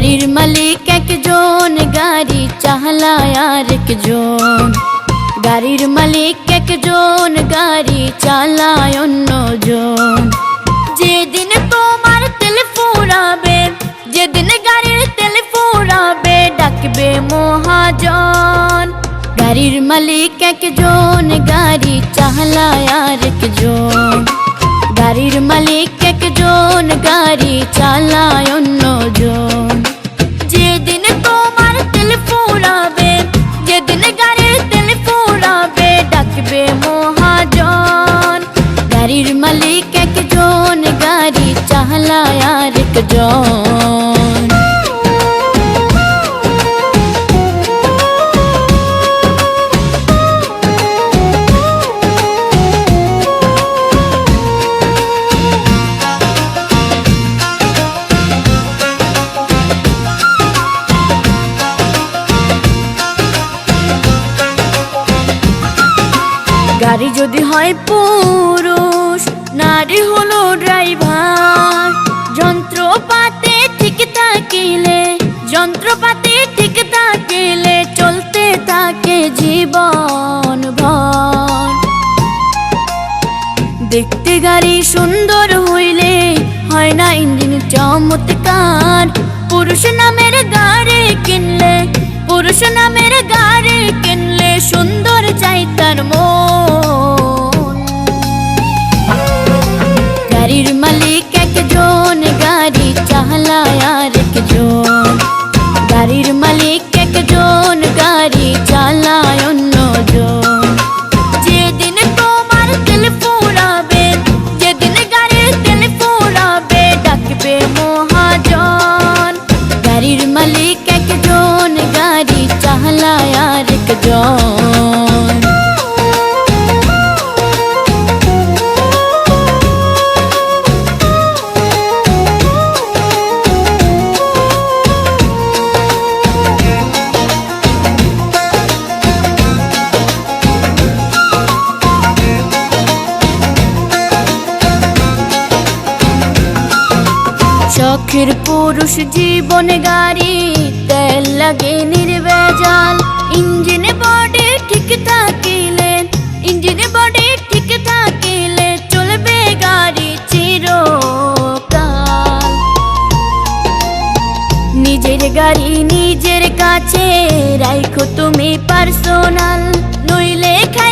গাড়ির মালিক একজন, গাড়ি চালায় আর একজন। গাড়ির মালিক একজন, গাড়ি চালায় অন্যজন। যেদিন তোমার তেল ফুরাবে, যেদিন গাড়ির তেল ফুরাবে, ডাকবে মহাজন। গাড়ির মালিক একজন, গাড়ি চালায় আর একজন। গাড়ির মালিক একজন, গাড়ি চালায় অন্যজন ডাকবে মহাজন। গাড়ির মালিক একজন গাড়ি চালায় আর একজন গাড়ি যদি হয় পুরুষ, নারী হলো ড্রাইভার যন্ত্রপাতি ঠিক থাকিলে, যন্ত্রপাতি ঠিক থাকিলে চলতে থাকে জীবন ভর। দেখতে গাড়ি সুন্দর হইলে, হয় না ইঞ্জিন চমৎকার। পুরুষ নামের গাড়ি কিনলে, পুরুষ নামের গাড়ি কিনলে সুন্দর ডাকবে মহাজন। গাড়ির মালিক একজন গাড়ি চাহলায় আর একজন শখের পুরুষ জীবনে গাড়ি, তেল লাগে নির্বেজাল। ইঞ্জিনে বডি ঠিক থাকিলে ইঞ্জিনে বডি ঠিক থাকিলে চলবে গাড়ি চিরকাল। নিজের গাড়ি নিজের কাছে, রাইখো তুমি পার্সোনাল নইলে খাই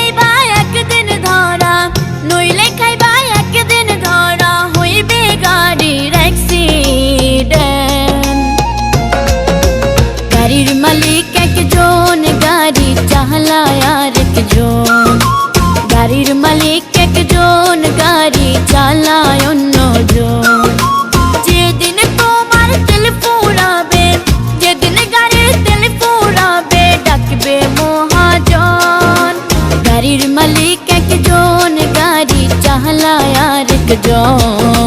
के जान